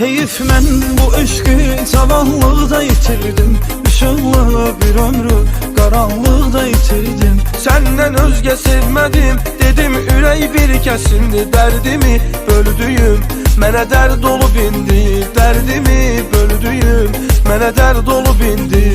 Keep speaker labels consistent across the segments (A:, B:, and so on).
A: Heyif mən bu eşqi cavanlıqda itirdim Işıqlı bir ömrü qaranlıqda itirdim
B: Senden özge sevmedim Dedim ürey bir kesindi Derdimi böldüyüm Mene dert dolu bindi Derdimi böldüyüm Mene dert dolu bindi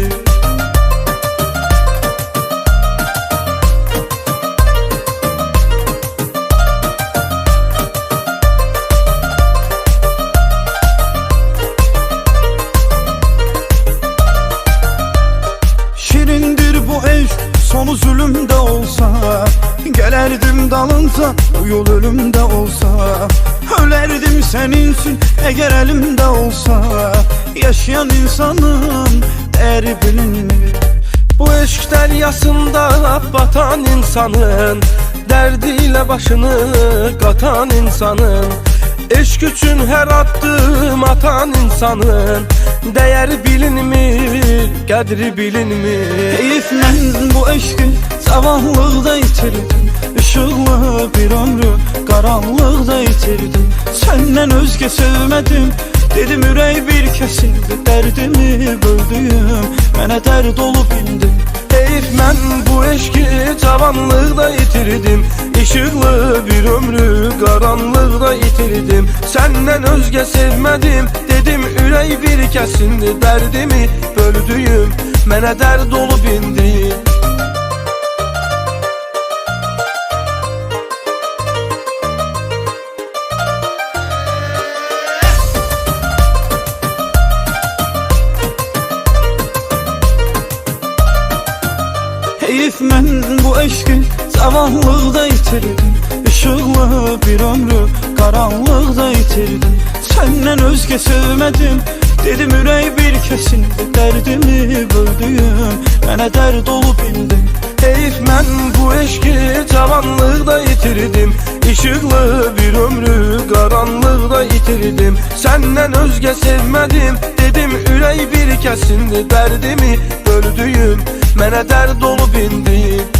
A: sonu zulümdə olsa Gələrdim dalınca bu yol ölümdə olsa. Ölərdim sənin üçün əgər əlimdə olsa. Yaşayan insanın dəyəri bilinmir
B: Bu eşk deryasında batan insanın Derdiyle başını katan insanın Eşk için her attığım atan insanın Değeri bilinmir, kadri bilinmir
A: Heyif mən bu eşqi cavanlıqda itirdim Işıqlı bir ömrü qaranlıqda itirdim Səndən özgə sevmədim Dedim ürək bir kəsildi Dərdimi böldüyüm Mənə dərd olub indim
B: Mən bu eşki cavanlıqda itirdim Işıqlı bir ömrü qaranlıqda itirdim Səndən özgə sevmədim Dedim ürək bir kəsindi Dərdimi böldüyüm Mənə dərd olub indi
A: Heyif mən bu eşqi cavanlıqda itirdim Işıqlı bir ömrü qaranlıqda itirdim Səndən özgə sevmədim Dedim ürək bir kəsildi Dərdimi böldüyüm Mənə dərd olub indim
B: Heyif mən bu eşki cavanlıqda itirdim Işıqlı bir ömrü qaranlıqda itirdim Səndən özgə sevmədim Dedim ürək bir kəsindi Dərdimi böldüyüm Mənə dərd olub indi